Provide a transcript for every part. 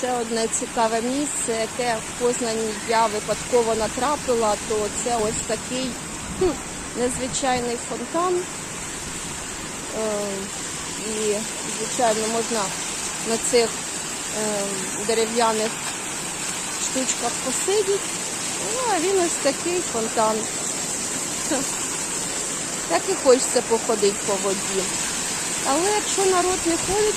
ще одне цікаве місце, яке в Познані я випадково натрапила, то це ось такий хм, незвичайний фонтан. Е, і, звичайно, можна на цих е, дерев'яних штучках посидіти. Ну, а він ось такий фонтан. Так і хочеться походити по воді. Але якщо народ не ходить,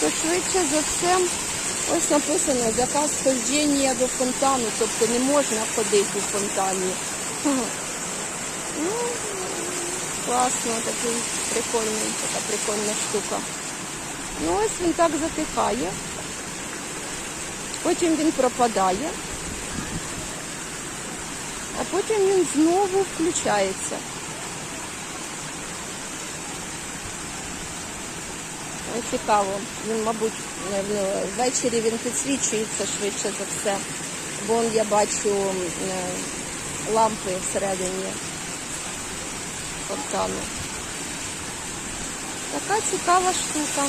то швидше за все ось написано заказ схождення до фонтану, тобто не можна ходити у фонтані. Ну, класно, такий прикольний, така прикольна штука. Ну ось він так затихає. Потім він пропадає, а потім він знову включається. Цікаво. Він, мабуть, не- ввечері він підсвічується швидше за все. Бо я бачу е, лампи всередині фонтану. Така цікава штука.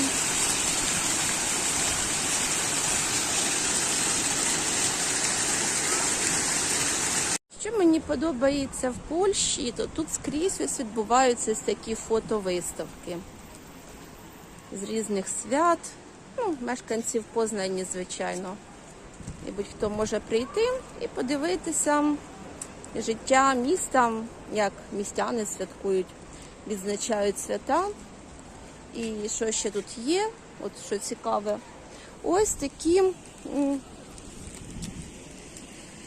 Що мені подобається в Польщі, то тут скрізь ось відбуваються такі фотовиставки з різних свят. Ну, мешканців Познані, звичайно. І будь-хто може прийти і подивитися життя міста, як містяни святкують, відзначають свята. І що ще тут є, от що цікаве, ось такі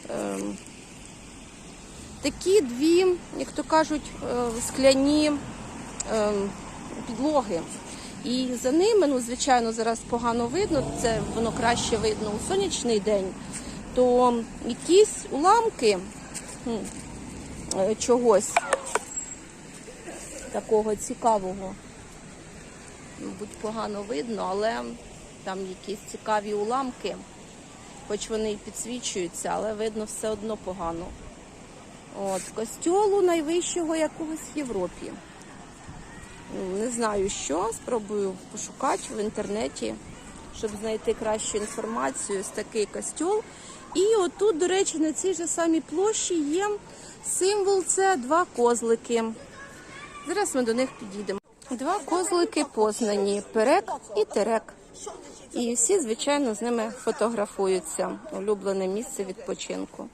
ем, такі дві, як то кажуть, е, скляні ем, підлоги. І за ними, ну, звичайно, зараз погано видно, це воно краще видно у сонячний день, то якісь уламки е, чогось такого цікавого. Мабуть, погано видно, але там якісь цікаві уламки, хоч вони і підсвічуються, але видно все одно погано. От, костьолу найвищого якогось в Європі. Не знаю що, спробую пошукати в інтернеті, щоб знайти кращу інформацію. Ось такий костьол. І отут, до речі, на цій же самій площі є символ це два козлики. Зараз ми до них підійдемо. Два козлики познані перек і терек. І всі, звичайно, з ними фотографуються. Улюблене місце відпочинку.